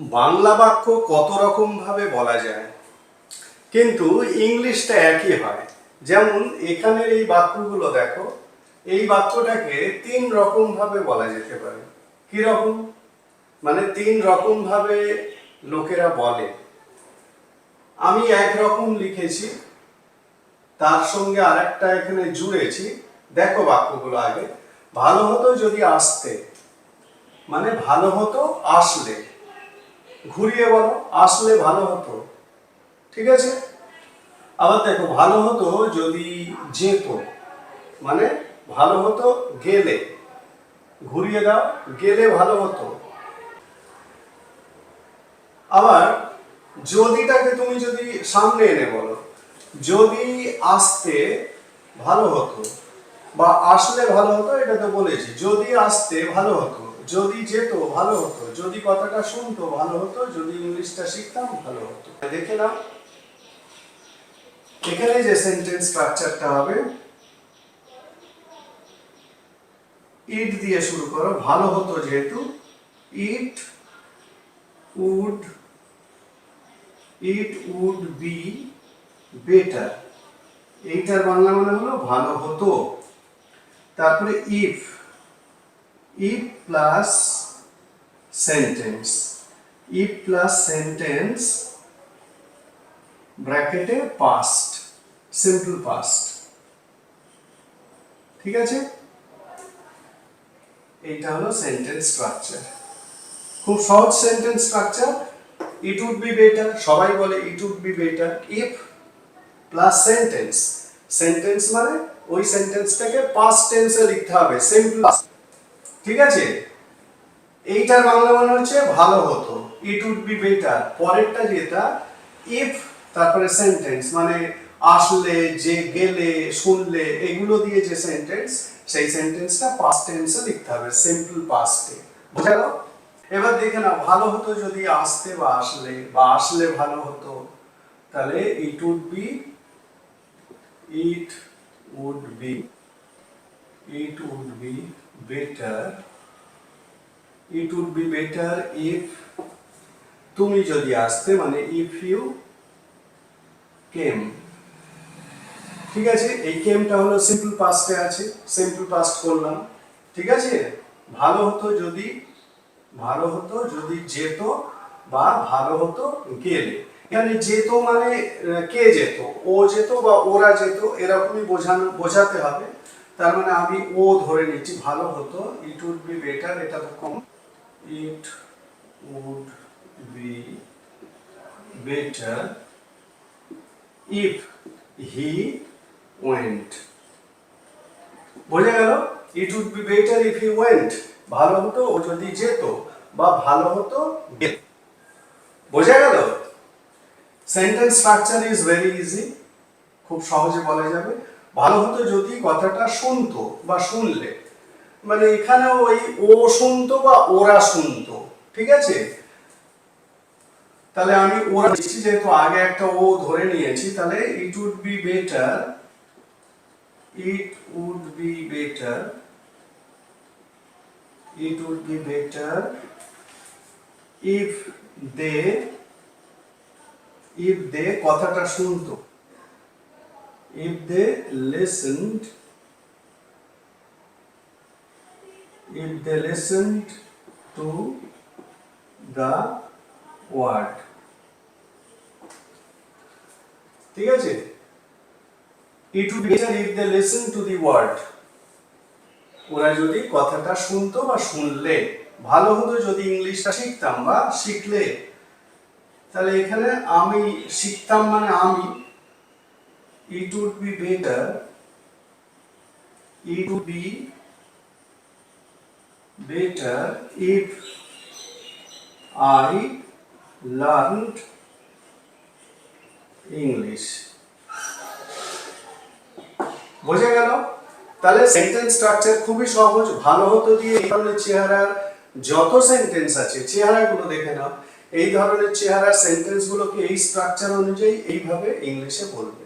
বাংলা বাক্য কত রকম ভাবে বলা যায়? কিন্তু ইংলিশটা একই হয়। যেমন এখানের এই বাক্যগুলো দেখো, এই বাক্যটাকে তিন রকম ভাবে বলা যেতে পারে। কি রকম? মানে তিন রকম ভাবে লোকেরা বলে। আমি এক রকম লিখেছি, তার সঙ্গে আরেকটা এখানে জুড়েছি। দেখো বাক্যগুলো আগে। ভালো হতো যদি আসতে। মানে ভালো হতো আসলে। ঘুরিয়ে বলো, আসলে ভালো হতো। ঠিক আছে? আবার দেখো, ভালো হতো যদি যেত। মানে ভালো হতো গেলে। ঘুরিয়ে দাও, গেলে ভালো হতো। আবার যদিটাকে তুমি যদি সামনে এনে বলো, যদি আসতে ভালো হতো বা আসলে ভালো হতো, এটা তো বলেছি। যদি আসতে ভালো হতো, যদি যেত ভালো হতো, যদি কথাটা শুনতো ভালো হতো, যদি ইংলিশটা শিখতাম ভালো হতো। দেখে নাও। এখানে যে সেন্টেন্স স্ট্রাকচারটা হবে ইট দিয়ে শুরু করো, ভালো হতো যেহেতু it would it would be better এইটার বাংলা মানে হলো ভালো হতো। তারপরে if if plus sentence if plus sentence ব্র্যাকেটে পাস্ট সিম্পল পাস্ট ঠিক আছে? এইটা হলো সেন্টেন্স স্ট্রাকচার খুব সহজ sentence structure it would be better সবাই বলে it would be better if plus sentence sentence মানে ওই সেন্টেন্সটাকে পাস্ট টেন্সে লিখতে হবে সিম্পল ঠিক আছে? এইটার বাংলা মানে হচ্ছে ভালো হতো ইট উড বি বেটার পরেরটা যেটা ইফ তারপরে সেন্টেন্স মানে আসলে, যে গেলে, শুনলে, এগুলো দিয়ে যে সেন্টেন্স সেই সেন্টেন্সটা পাস্ট টেন্সে লিখতে হবে সিম্পল পাস্টে বুঝা গেল? এবার দেখে না ভালো হতো যদি আসতে বা আসলে বা আসলে ভালো হতো, তাহলে it would be it would be it would be better it would be better if তুমি যদি আসতে মানে ইফ ইউ কেম ঠিক আছে? এই কেমটা হলো সিম্পল পাস্টে আছে সিম্পল পাস্ট করলাম, ঠিক আছে? ভালো হতো যদি, ভালো হতো যদি যেত বা ভালো হতো গেলে। এখানে যেত মানে কে যেত ও যেত বা ওরা যেত এরকমই বোঝানো বোঝাতে হবে তার মানে আমি ও ধরে নিচ্ছি ভালো হতো ইট উড বি বেটার এটা তো কম it would be better if he went বোঝা গেল? It would be better if he went ভালো হতো ও যদি যেত, বা ভালো হতো বোঝা গেল? Sentence structure is very easy খুব সহজে বলা যাবে। ভালো হতো যদি কথাটা শুনতো বা শুনলে। মানে এখানে ওই ও শুনতো বা ওরা শুনতো। ঠিক আছে? তাহলে আমি ওরা দিচ্ছি যেহেতু আগে একটা ও ধরে নিয়েছি, তাহলে it would be better it would be better it would be better if they if they, কথাটা শুনতো। If they listened, if they listened to the word ঠিক আছে? It would better if they listen to the word ওরা যদি কথাটা শুনতো বা শুনলে। ভালো হতো যদি ইংলিশটা শিখতাম বা শিখলে। তাহলে এখানে আমি শিখতাম মানে আমি it would be better it would be better if I learned English বোঝা গেল? তাহলে সেন্টেন্স স্ট্রাকচার খুবই সহজ, ভালো হতো দিয়ে এই ধরনের চেহারার যত সেন্টেন্স আছে, চেহারাগুলো দেখে নাও। এই ধরনের চেহারার সেন্টেন্সগুলোকে এই স্ট্রাকচার অনুযায়ী এইভাবে ইংলিশে বলবে।